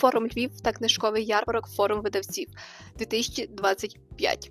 Букфорум Львів та книжковий ярмарок форум видавців 2025.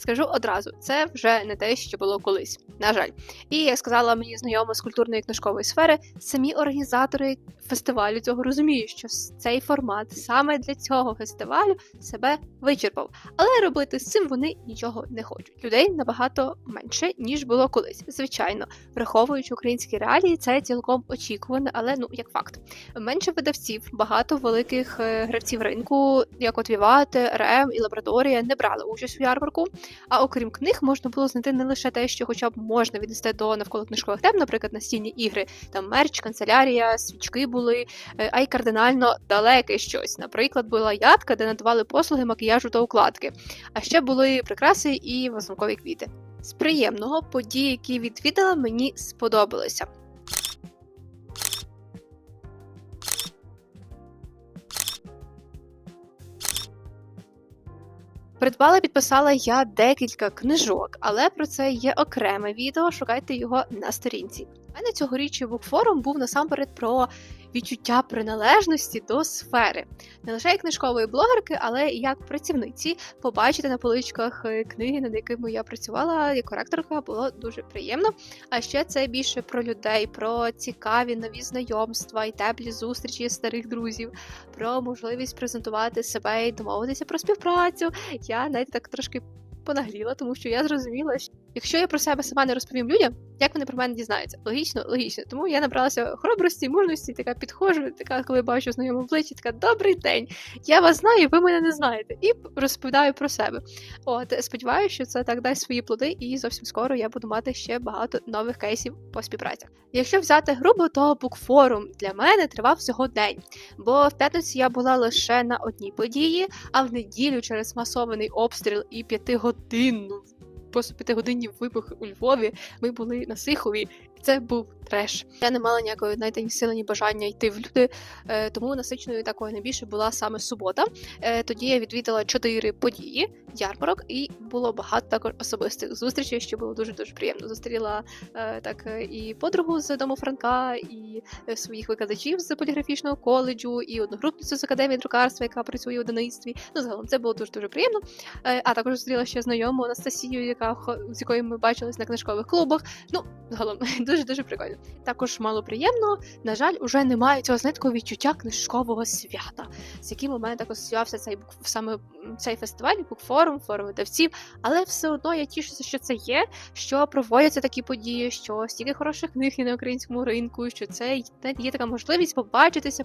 Скажу одразу, це вже не те, що було колись, на жаль. І як сказала мені знайома з культурної книжкової сфери, самі організатори фестивалю цього розуміють, що цей формат саме для цього фестивалю себе вичерпав. Але робити з цим вони нічого не хочуть. Людей набагато менше ніж було колись. Звичайно, враховуючи українські реалії, це цілком очікувано, але ну як факт. Менше видавців, багато великих е, гравців ринку, як от Віват, РМ і Лабрадорія, не брали участь у ярмарку. А окрім книг, можна було знайти не лише те, що хоча б можна віднести до навколо книжкових тем, наприклад, настільні ігри, там мерч, канцелярія, свічки були, е, а й кардинально далеке щось. Наприклад, була ядка, де надавали послуги макіяжу та укладки. А ще були прикраси і вазонкові квіти. З приємного події, які відвідала, мені сподобалися. Придбала, підписала я декілька книжок, але про це є окреме відео. Шукайте його на сторінці. У мене цьогоріч букфорум був насамперед про відчуття приналежності до сфери, не лише як книжкової блогерки, але і як працівниці. Побачити на поличках е, книги, над якими я працювала як коректорка, було дуже приємно. А ще це більше про людей, про цікаві нові знайомства і теплі зустрічі старих друзів, про можливість презентувати себе і домовитися про співпрацю. Я навіть так трошки понагліла, тому що я зрозуміла, що якщо я про себе сама не розповім людям, як вони про мене дізнаються? Логічно, логічно. Тому я набралася хоробрості, мужності, така підходжу, така, коли бачу знайому обличчя, така добрий день. Я вас знаю, ви мене не знаєте, і розповідаю про себе. От сподіваюся, що це так дасть свої плоди, і зовсім скоро я буду мати ще багато нових кейсів по співпрацях. Якщо взяти грубо, то букфорум для мене тривав всього день, бо в п'ятницю я була лише на одній події, а в неділю через масований обстріл і п'ятигодинну просто п'ятигодинні вибухи у Львові. Ми були на Сихові, і це був треш. Я не мала ніякої знаєте, ні сили, ні бажання йти в люди, е, тому насиченою такою найбільше була саме субота. Е, тоді я відвідала чотири події, ярмарок, і було багато також особистих зустрічей, що було дуже дуже приємно. Зустріла е, так і подругу з дому Франка, і своїх викладачів з поліграфічного коледжу, і одногрупницю з академії друкарства, яка працює у видавництві. Ну, загалом це було дуже дуже приємно. А також зустріла ще знайому Анастасію, яка з якою ми бачились на книжкових клубах. Ну, загалом дуже дуже прикольно. Також мало приємно. На жаль, уже немає цього знаєте, відчуття книжкового свята, з яким у мене так асоціювався цей саме цей фестиваль, букфорум, форум видавців. Але все одно я тішуся, що це є, що проводяться такі події, що стільки хороших книг є на українському ринку, що це є така можливість побачитися,